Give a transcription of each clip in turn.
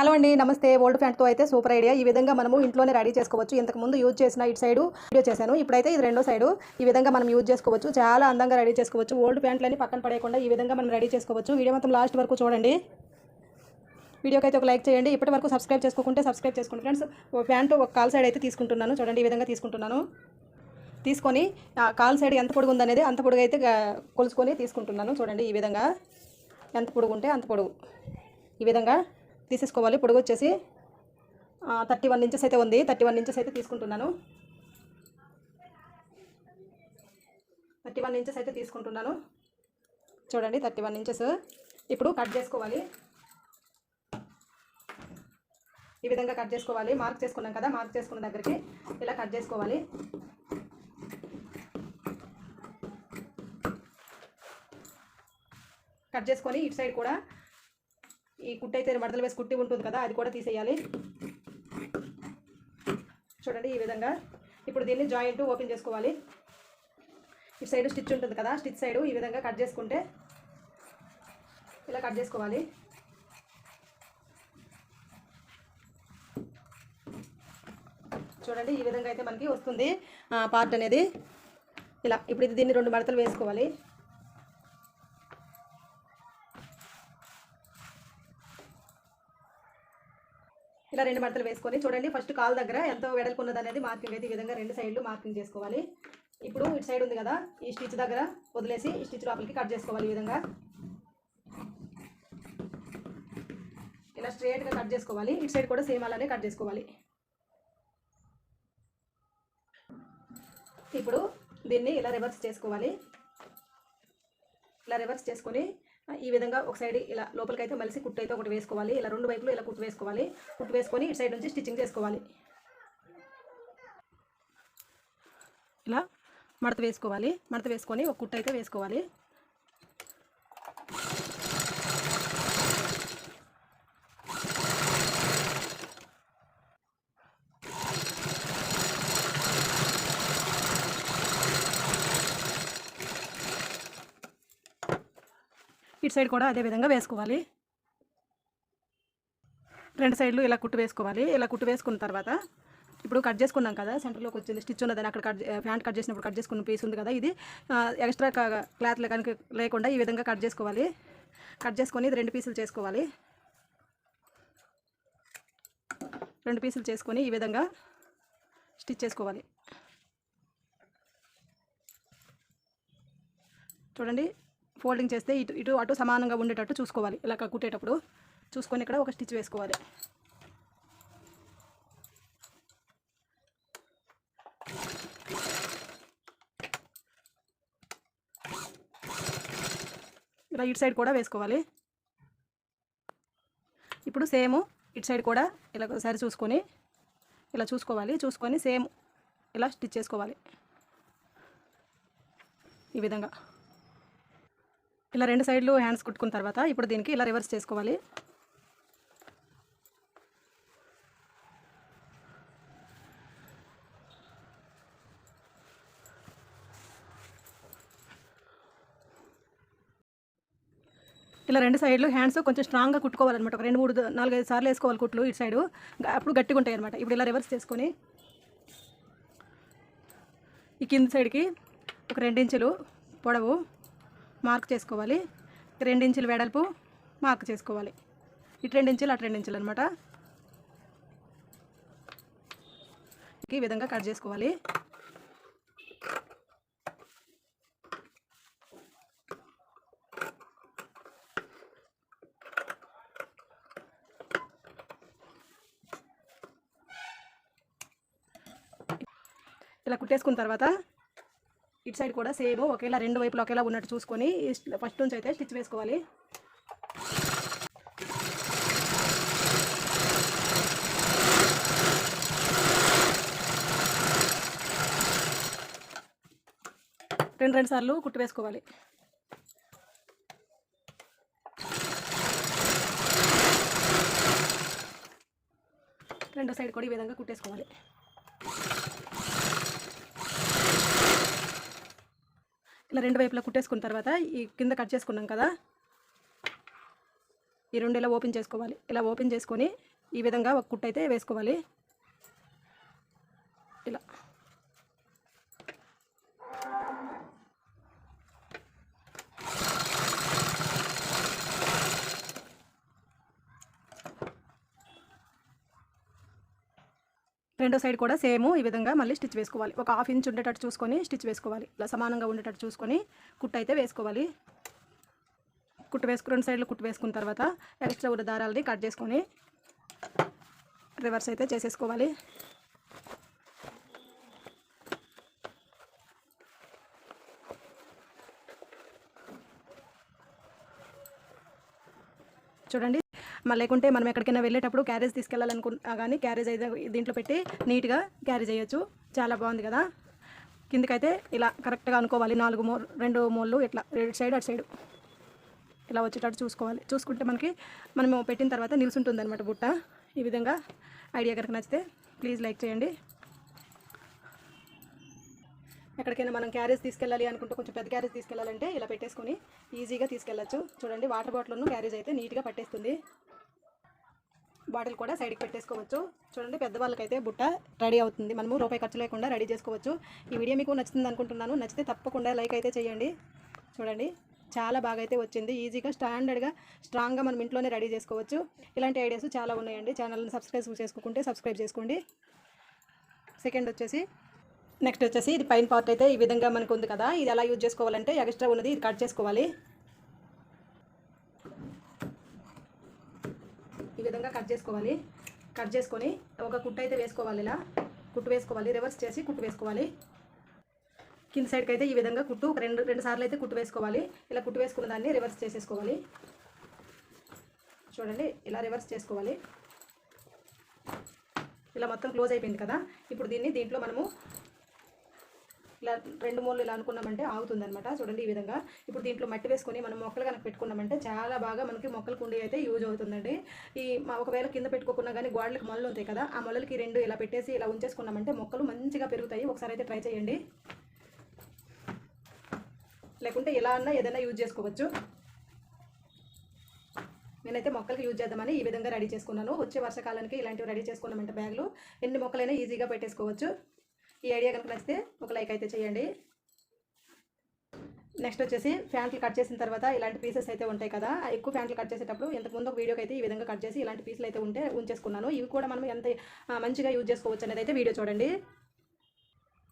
Hello అండి నమస్తే. Old ఫ్యాంట్తో అయితే సూపర్ ఐడియా. ఈ విధంగా మనము ఇంట్లోనే రెడీ చేసుకోవచ్చు. ఇంతకుముందు యూజ్ చేసిన ఇటు సైడ్ వీడియో చేశాను. ఇప్పుడైతే ఇది రెండో సైడు. ఈ విధంగా మనం యూజ్ చేసుకోవచ్చు. చాలా అందంగా రెడీ చేసుకోవచ్చు. ఓల్డ్ ప్యాంట్లని పక్కన పడేయకుండా ఈ విధంగా మనం రెడీ చేసుకోవచ్చు. వీడియో మొత్తం లాస్ట్ వరకు చూడండి. వీడియోకి అయితే ఒక లైక్ చేయండి. ఇప్పటి వరకు సబ్స్క్రైబ్ చేసుకోకుంటే సబ్స్క్రైబ్ చేసుకోండి. ఫ్రెండ్స్ ప్యాంటు ఒక కాల్ సైడ్ అయితే తీసుకుంటున్నాను. చూడండి ఈ విధంగా తీసుకుంటున్నాను. తీసుకొని కాల్ సైడ్ ఎంత పొడుగు ఉందనేది అంత పొడుగు అయితే కొలుచుకొని తీసుకుంటున్నాను. చూడండి ఈ విధంగా. ఎంత పొడుగు ఉంటే అంత పొడుగు. ఈ విధంగా తీసేసుకోవాలి. పొడుగు వచ్చేసి థర్టీ వన్ ఇంచెస్ అయితే ఉంది. థర్టీ వన్ ఇంచెస్ అయితే తీసుకుంటున్నాను. థర్టీ వన్ ఇంచెస్ అయితే తీసుకుంటున్నాను. చూడండి థర్టీ వన్ ఇంచెస్ ఇప్పుడు కట్ చేసుకోవాలి. ఈ విధంగా కట్ చేసుకోవాలి. మార్క్ చేసుకున్నాం కదా మార్క్ చేసుకున్న దగ్గరికి ఇలా కట్ చేసుకోవాలి. కట్ చేసుకొని ఇటు సైడ్ కూడా ఈ కుట్టు అయితే మడతలు వేసి కుట్టి ఉంటుంది కదా అది కూడా తీసేయాలి. చూడండి ఈ విధంగా. ఇప్పుడు దీన్ని జాయింట్ ఓపెన్ చేసుకోవాలి. ఇటు సైడ్ స్టిచ్ ఉంటుంది కదా స్టిచ్ సైడ్ ఈ విధంగా కట్ చేసుకుంటే ఇలా కట్ చేసుకోవాలి. చూడండి ఈ విధంగా అయితే మనకి వస్తుంది పార్ట్ అనేది. ఇలా ఇప్పుడు ఇది దీన్ని రెండు మడతలు వేసుకోవాలి. ఇలా రెండు మడతలు వేసుకొని చూడండి. ఫస్ట్ కాల్ దగ్గర ఎంత వెడల్పున్నది అనేది మార్కింగ్ అయితే ఈ విధంగా రెండు సైడ్లు మార్కింగ్ చేసుకోవాలి. ఇప్పుడు ఇటు సైడ్ ఉంది కదా ఈ స్టిచ్ దగ్గర వదిలేసి ఈ స్టిచ్ లోపలికి కట్ చేసుకోవాలి ఈ విధంగా. ఇలా స్ట్రేట్గా కట్ చేసుకోవాలి. ఇటు సైడ్ కూడా సేమ్ అలానే కట్ చేసుకోవాలి. ఇప్పుడు దీన్ని ఇలా రివర్స్ చేసుకోవాలి. ఇలా రివర్స్ చేసుకొని ఈ విధంగా ఒక సైడ్ ఇలా లోపలికి అయితే మలిసి కుట్టు అయితే ఒకటి వేసుకోవాలి. ఇలా రెండు వైపులు ఇలా కుట్టు వేసుకోవాలి. కుట్టు వేసుకొని ఇటు సైడ్ నుంచి స్టిచ్చింగ్ చేసుకోవాలి. ఇలా మడత వేసుకోవాలి. మడత వేసుకొని ఒక కుట్టు అయితే వేసుకోవాలి. ఇటు సైడ్ కూడా అదే విధంగా వేసుకోవాలి. రెండు సైడ్లు ఇలా కుట్టు వేసుకోవాలి. ఇలా కుట్టు వేసుకున్న తర్వాత ఇప్పుడు కట్ చేసుకున్నాం కదా సెంటర్లోకి వచ్చింది స్టిచ్ ఉన్నదని అక్కడ కట్ ప్యాంట్ కట్ చేసినప్పుడు కట్ చేసుకున్న పీస్ ఉంది కదా ఇది ఎక్స్ట్రా క్లాత్ కనుక లేకుండా ఈ విధంగా కట్ చేసుకోవాలి. కట్ చేసుకొని ఇది రెండు పీసులు చేసుకోవాలి. రెండు పీసులు చేసుకొని ఈ విధంగా స్టిచ్ చేసుకోవాలి. చూడండి ఫోల్డింగ్ చేస్తే ఇటు ఇటు అటు సమానంగా ఉండేటట్టు చూసుకోవాలి. ఇలా కుట్టేటప్పుడు చూసుకొని ఇక్కడ ఒక స్టిచ్ వేసుకోవాలి. ఇలా ఇటు సైడ్ కూడా వేసుకోవాలి. ఇప్పుడు సేమ్ ఇటు సైడ్ కూడా ఇలా సరి చూసుకొని ఇలా చూసుకోవాలి. చూసుకొని సేమ్ ఇలా స్టిచ్ చేసుకోవాలి. ఈ విధంగా. ఇలా రెండు సైడ్లు హ్యాండ్స్ కుట్టుకున్న తర్వాత ఇప్పుడు దీనికి ఇలా రివర్స్ చేసుకోవాలి. ఇలా రెండు సైడ్లు హ్యాండ్స్ కొంచెం స్ట్రాంగ్గా కుట్టుకోవాలన్నమాట. ఒక రెండు మూడు నాలుగైదు సార్లు వేసుకోవాలి కుట్లు ఇటు సైడు. అప్పుడు గట్టిగా ఉంటాయి అనమాట ఇప్పుడు ఇలా రివర్స్ చేసుకొని ఈ కింద సైడ్కి ఒక రెండించులు పొడవు మార్క్ చేసుకోవాలి. రెండించులు వెడల్పు మార్క్ చేసుకోవాలి. ఇటు రెండించులు అటు రెండించులు అనమాట ఈ విధంగా కట్ చేసుకోవాలి. ఇలా కుట్టేసుకున్న తర్వాత ఇటు సైడ్ కూడా సేమ్ ఒకేలా రెండు వైపులు ఒకేలా ఉన్నట్టు చూసుకొని ఫస్ట్ నుంచి అయితే స్టిచ్ వేసుకోవాలి. రెండు రెండు సార్లు కుట్టు వేసుకోవాలి. రెండో సైడ్ కూడా ఈ విధంగా కుట్టేసుకోవాలి. ఇలా రెండు వైపులా కుట్టేసుకున్న తర్వాత ఈ కింద కట్ చేసుకున్నాం కదా ఈ రెండు ఇలా ఓపెన్ చేసుకోవాలి. ఇలా ఓపెన్ చేసుకొని ఈ విధంగా ఒక కుట్టు వేసుకోవాలి. ఇలా. రెండో సైడ్ కూడా సేమ్ ఈ విధంగా మళ్ళీ స్టిచ్ వేసుకోవాలి. ఒక హాఫ్ ఇంచ్ ఉండేటట్టు చూసుకొని స్టిచ్ వేసుకోవాలి. ఇలా సమానంగా ఉండేటట్టు చూసుకొని కుట్టు అయితే వేసుకోవాలి. కుట్టు వేసుకు రెండు సైడ్లు కుట్టు వేసుకున్న తర్వాత ఎక్స్ట్రా ఉన్న దారాలని కట్ చేసుకొని రివర్స్ అయితే చేసేసుకోవాలి. చూడండి. మళ్ళీ లేకుంటే మనం ఎక్కడికైనా వెళ్ళేటప్పుడు క్యారేజ్ తీసుకెళ్ళాలనుకున్నా కానీ క్యారేజ్ అయితే దీంట్లో పెట్టి నీట్గా క్యారేజ్ చేయొచ్చు చాలా బాగుంది కదా? కిందకైతే ఇలా కరెక్ట్గా అనుకోవాలి. నాలుగు మో రెండు మోళ్ళు ఇట్లా రెడ్ సైడ్ అటు సైడ్ ఇలా వచ్చేటట్టు చూసుకోవాలి. చూసుకుంటే మనకి మనము పెట్టిన తర్వాత నిలుసుంటుంది అనమాట బుట్ట. ఈ విధంగా ఐడియా కనుక నచ్చితే ప్లీజ్ లైక్ చేయండి. ఎక్కడికైనా మనం క్యారేజ్ తీసుకెళ్ళాలి అనుకుంటే కొంచెం పెద్ద క్యారేజ్ తీసుకెళ్ళాలంటే ఇలా పెట్టేసుకొని ఈజీగా తీసుకెళ్ళచ్చు. చూడండి వాటర్ బాటిల్ను క్యారేజ్ అయితే నీట్గా పట్టేస్తుంది. బాటిల్ కూడా సైడ్కి పెట్టేసుకోవచ్చు. చూడండి పెద్దవాళ్ళకైతే బుట్ట రెడీ అవుతుంది. మనము రూపాయి ఖర్చు లేకుండా రెడీ చేసుకోవచ్చు. ఈ వీడియో మీకు నచ్చుతుంది అనుకుంటున్నాను. నచ్చితే తప్పకుండా లైక్ అయితే చేయండి. చూడండి చాలా బాగా అయితే వచ్చింది. ఈజీగా స్టాండర్డ్గా స్ట్రాంగ్గా మనం ఇంట్లోనే రెడీ చేసుకోవచ్చు. ఇలాంటి ఐడియాస్ చాలా ఉన్నాయండి. ఛానల్ని సబ్స్క్రైబ్ చేసుకోకుంటే సబ్స్క్రైబ్ చేసుకోండి. సెకండ్ వచ్చేసి నెక్స్ట్ వచ్చేసి ఇది పైన పార్ట్ అయితే ఈ విధంగా మనకు ఉంది కదా. ఇది ఎలా యూజ్ చేసుకోవాలంటే ఎక్స్ట్రా ఉన్నది ఇది కట్ చేసుకోవాలి. ఈ విధంగా కట్ చేసుకోవాలి. కట్ చేసుకొని ఒక కుట్టు అయితే వేసుకోవాలి ఇలా. కుట్టు వేసుకోవాలి. రివర్స్ చేసి కుట్టు వేసుకోవాలి. కింద సైడ్కి అయితే ఈ విధంగా కుట్టు ఒక రెండు రెండు సార్లు అయితే కుట్టు వేసుకోవాలి. ఇలా కుట్టు వేసుకున్న దాన్ని రివర్స్ చేసేసుకోవాలి. చూడండి ఇలా రివర్స్ చేసుకోవాలి. ఇలా మొత్తం క్లోజ్ అయిపోయింది కదా. ఇప్పుడు దీన్ని దీంట్లో మనము ఇలా రెండు మూలలు ఇలా అనుకున్నామంటే ఆగుతుంది అనమాట చూడండి ఈ విధంగా. ఇప్పుడు దీంట్లో మట్టి వేసుకొని మనం మొక్కలు కనుక పెట్టుకున్నామంటే చాలా బాగా మనకి మొక్కల కుండీ అయితే యూజ్ అవుతుందండి. ఈ ఒకవేళ కింద పెట్టుకోకుండా కానీ గోడలకు మొలలు ఉంటాయి కదా ఆ మొలలకి రెండు ఇలా పెట్టేసి ఇలా ఉంచేసుకున్నామంటే మొక్కలు మంచిగా పెరుగుతాయి. ఒకసారి అయితే ట్రై చేయండి. లేకుంటే ఇలా అన్నా ఏదైనా యూజ్ చేసుకోవచ్చు. నేనైతే మొక్కలకి యూజ్ చేద్దామని ఈ విధంగా రెడీ చేసుకున్నాను. వచ్చే వర్షాకాలానికి ఇలాంటివి రెడీ చేసుకున్నామంటే బ్యాగ్లు ఎన్ని మొక్కలైనా ఈజీగా పెట్టేసుకోవచ్చు. ఈ ఐడియా కనుక నచ్చితే ఒక లైక్ అయితే చేయండి. నెక్స్ట్ వచ్చేసి ఫ్యాంట్లు కట్ చేసిన తర్వాత ఇలాంటి పీసెస్ అయితే ఉంటాయి కదా. ఎక్కువ ఫ్యాంట్లు కట్ చేసేటప్పుడు ఇంతకుముందు ఒక వీడియోకి అయితే ఈ విధంగా కట్ చేసి ఇలాంటి పీసులు అయితే ఉంటే ఉంచేసుకున్నాను. ఇవి కూడా మనం ఎంత మంచిగా యూజ్ చేసుకోవచ్చు అనేది అయితే వీడియో చూడండి.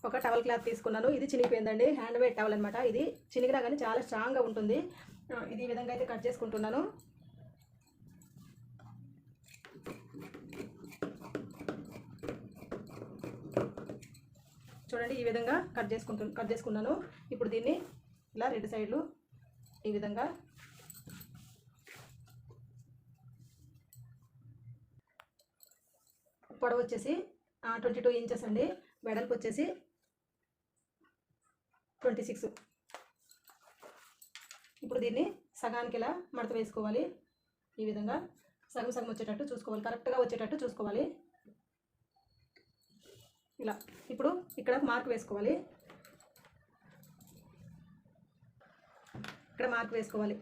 ఒక టవల్ క్లాత్ తీసుకున్నాను. ఇది చినిగిపోయిందండి. హ్యాండ్ మేడ్ టవల్ అనమాట ఇది. చినిగినా కానీ చాలా స్ట్రాంగ్గా ఉంటుంది. ఇది ఈ విధంగా అయితే కట్ చేసుకుంటున్నాను. చూడండి ఈ విధంగా కట్ చేసుకుంటు కట్ చేసుకున్నాను. ఇప్పుడు దీన్ని ఇలా రెండు సైడ్లు ఈ విధంగా పొడవు వచ్చేసి ట్వంటీ టూ ఇంచెస్ అండి. వెడల్పు వచ్చేసి ట్వంటీ సిక్స్ ఇప్పుడు దీన్ని సగానికి ఇలా మడత వేసుకోవాలి. ఈ విధంగా సగం సగం వచ్చేటట్టు చూసుకోవాలి. కరెక్ట్గా వచ్చేటట్టు చూసుకోవాలి. ఇలా. ఇప్పుడు ఇక్కడ మార్క్ వేసుకోవాలి. ఇక్కడ మార్క్ వేసుకోవాలి.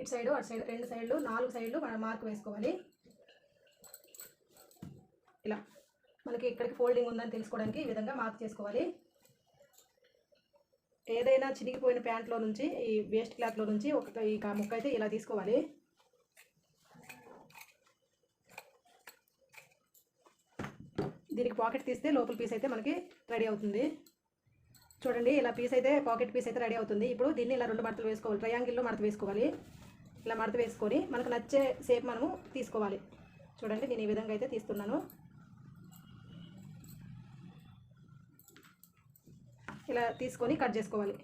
ఇటు సైడు అటు సైడ్ రెండు సైడ్లు నాలుగు సైడ్లు మనం మార్క్ వేసుకోవాలి. ఇలా. మనకి ఇక్కడికి ఫోల్డింగ్ ఉందని తెలుసుకోవడానికి ఈ విధంగా మార్క్ చేసుకోవాలి. ఏదైనా చినిగిపోయిన ప్యాంట్లో నుంచి ఈ వేస్ట్ క్లాత్లో నుంచి ఒక ఈ ముక్క అయితే ఇలా తీసుకోవాలి. దీనికి పాకెట్ తీస్తే లోపల పీస్ అయితే మనకి రెడీ అవుతుంది. చూడండి ఇలా పీస్ అయితే పాకెట్ పీస్ అయితే రెడీ అవుతుంది. ఇప్పుడు దీన్ని ఇలా రెండు మడతలు వేసుకోవాలి. ట్రయాంగిల్లో మడత వేసుకోవాలి. ఇలా మడత వేసుకొని మనకు నచ్చే షేప్ మనము తీసుకోవాలి. చూడండి నేను ఈ విధంగా అయితే తీస్తున్నాను. ఇలా తీసుకొని కట్ చేసుకోవాలి.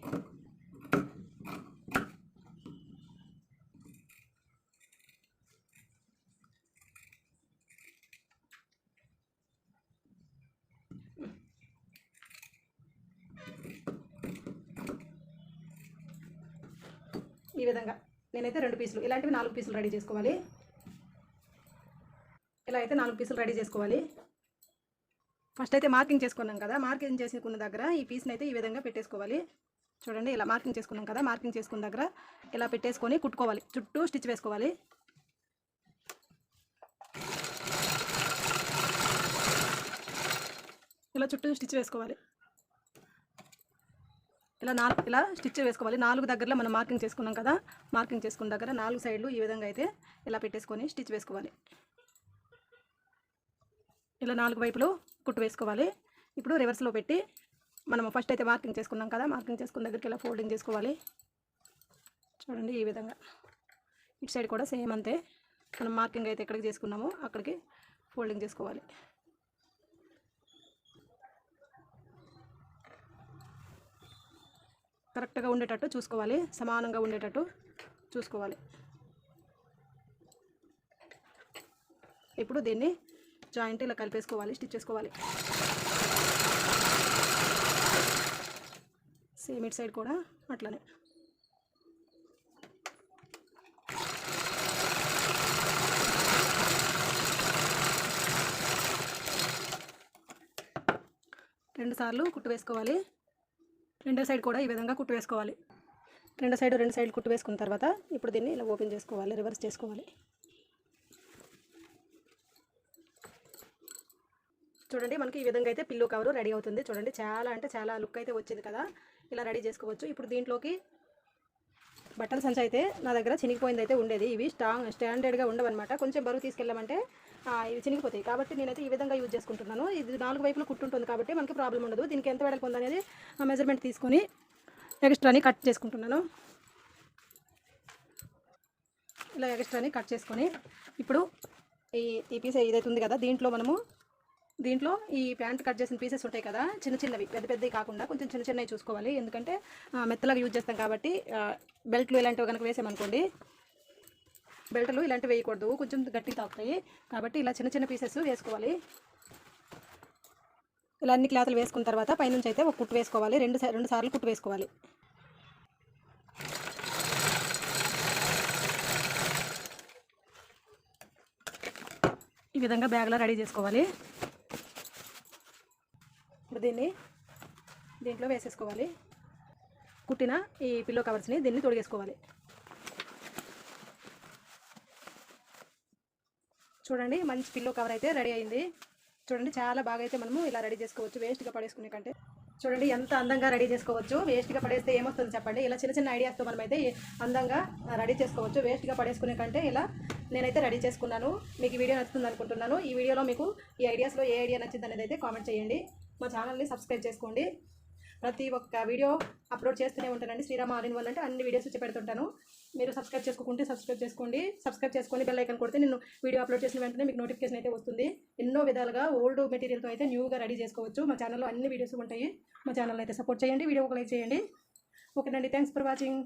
ఈ విధంగా. నేనైతే రెండు పీసులు ఇలాంటివి నాలుగు పీసులు రెడీ చేసుకోవాలి. ఇలా అయితే నాలుగు పీసులు రెడీ చేసుకోవాలి. ఫస్ట్ అయితే మార్కింగ్ చేసుకున్నాం కదా మార్కింగ్ చేసుకున్న దగ్గర ఈ పీస్ని అయితే ఈ విధంగా పెట్టేసుకోవాలి. చూడండి ఇలా మార్కింగ్ చేసుకున్నాం కదా మార్కింగ్ చేసుకున్న దగ్గర ఇలా పెట్టేసుకొని కుట్టుకోవాలి. చుట్టూ స్టిచ్ వేసుకోవాలి. ఇలా చుట్టూ స్టిచ్ వేసుకోవాలి. ఇలా నాలుగు ఇలా స్టిచ్ వేసుకోవాలి. నాలుగు దగ్గరలో మనం మార్కింగ్ చేసుకున్నాం కదా మార్కింగ్ చేసుకున్న దగ్గర నాలుగు సైడ్లు ఈ విధంగా అయితే ఇలా పెట్టేసుకొని స్టిచ్ వేసుకోవాలి. ఇలా నాలుగు వైపులు కుట్టు వేసుకోవాలి. ఇప్పుడు రివర్స్లో పెట్టి మనం ఫస్ట్ అయితే మార్కింగ్ చేసుకున్నాం కదా మార్కింగ్ చేసుకున్న దగ్గరికి ఇలా ఫోల్డింగ్ చేసుకోవాలి. చూడండి ఈ విధంగా. ఇటు సైడ్ కూడా సేమ్ అంతే. మనం మార్కింగ్ అయితే ఎక్కడికి చేసుకున్నామో అక్కడికి ఫోల్డింగ్ చేసుకోవాలి. కరెక్ట్గా ఉండేటట్టు చూసుకోవాలి సమానంగా ఉండేటట్టు చూసుకోవాలి. ఇప్పుడు దీన్ని జాయింట్ ఇలా కలిపేసుకోవాలి స్టిచ్ చేసుకోవాలి. సేమ్ ఇటు సైడ్ కూడా అట్లనే. రెండుసార్లు కుట్టు వేసుకోవాలి. రెండో సైడ్ కూడా ఈ విధంగా కుట్టు వేసుకోవాలి. రెండో సైడ్ రెండు సైడ్ కుట్టు వేసుకున్న తర్వాత ఇప్పుడు దీన్ని ఇలా ఓపెన్ చేసుకోవాలి రివర్స్ చేసుకోవాలి. చూడండి మనకి ఈ విధంగా అయితే పిల్లో కవర్ రెడీ అవుతుంది. చూడండి చాలా అంటే చాలా లుక్ అయితే వచ్చింది కదా. ఇలా రెడీ చేసుకోవచ్చు. ఇప్పుడు దీంట్లోకి బట్టల సంచి అయితే నా దగ్గర చినిగిపోయింది అయితే ఉండేది. ఇవి స్టాంగ్ స్టాండర్డ్గా ఉండవన్నమాట. కొంచెం బరువు తీసుకెళ్ళామంటే ఇవి చినిగిపోతాయి. కాబట్టి నేనైతే ఈ విధంగా యూజ్ చేసుకుంటున్నాను. ఇది నాలుగు వైపులు కుట్టుంటుంది కాబట్టి మనకి ప్రాబ్లం ఉండదు. దీనికి ఎంత వెడల్పు ఉందనేది మెజర్మెంట్ తీసుకొని ఎక్స్ట్రాని కట్ చేసుకుంటున్నాను. ఇలా ఎక్స్ట్రాని కట్ చేసుకొని ఇప్పుడు ఈ ఈ పీస్ ఏదైతే ఉంది కదా దీంట్లో మనము దీంట్లో ఈ ప్యాంట్ కట్ చేసిన పీసెస్ ఉంటాయి కదా చిన్న చిన్నవి పెద్ద పెద్దవి కాకుండా కొంచెం చిన్న చిన్నవి చూసుకోవాలి. ఎందుకంటే మెత్తలాగా యూజ్ చేస్తాం కాబట్టి బెల్ట్లు ఇలాంటివి కనుక వేసామనుకోండి బెల్ట్లు ఇలాంటివి వేయకూడదు కొంచెం గట్టి తాకుతాయి. కాబట్టి ఇలా చిన్న చిన్న పీసెస్ వేసుకోవాలి. ఇలా అన్ని క్లాతులు వేసుకున్న తర్వాత పైనుంచి అయితే ఒక కుట్టు వేసుకోవాలి. రెండు రెండు సార్లు కుట్టు వేసుకోవాలి. ఈ విధంగా బ్యాగ్లో రెడీ చేసుకోవాలి. ఇప్పుడు దీన్ని దీంట్లో వేసేసుకోవాలి. కుట్టిన ఈ పిల్లో కవర్స్ని దీన్ని తొడిగేసుకోవాలి. చూడండి మంచి పిల్లో కవర్ అయితే రెడీ అయింది. చూడండి చాలా బాగా అయితే మనము ఇలా రెడీ చేసుకోవచ్చు వేస్ట్గా పడేసుకునే కంటే. చూడండి ఎంత అందంగా రెడీ చేసుకోవచ్చు వేస్ట్గా పడేస్తే ఏమొస్తుంది చెప్పండి? ఇలా చిన్న చిన్న ఐడియాస్తో మనమైతే అందంగా రెడీ చేసుకోవచ్చు వేస్ట్గా పడేసుకునే కంటే ఇలా నేనైతే రెడీ చేసుకున్నాను. మీకు వీడియో నచ్చుతుంది అనుకుంటున్నాను. ఈ వీడియోలో మీకు ఈ ఐడియాస్లో ఏ ఐడియా నచ్చింది అనేది అయితే కామెంట్ చేయండి. మా ఛానల్ని సబ్స్క్రైబ్ చేసుకోండి. ప్రతి ఒక్క వీడియో అప్లోడ్ చేస్తూనే ఉంటానండి. శ్రీరామ ఆల్ ఇన్ వన్ అంటే అన్ని వీడియోస్ వచ్చి పెడుతుంటాను. మీరు సబ్స్క్రైబ్ చేసుకుంటే సబ్స్క్రైబ్ చేసుకోండి. సబ్స్క్రైబ్ చేసుకొని బెల్ ఐకన్ కొడితే నేను వీడియో అప్లోడ్ చేసిన వెంటనే మీకు నోటిఫికేషన్ అయితే వస్తుంది. ఎన్నో విధాలుగా ఓల్డ్ మెటీరియల్తో అయితే న్యూగా రెడీ చేసుకోవచ్చు. మా ఛానల్లో అన్ని వీడియోస్ ఉంటాయి. మా ఛానల్ అయితే సపోర్ట్ చేయండి. వీడియో ఒక లైక్ చేయండి. ఓకేనండి. Thanks for watching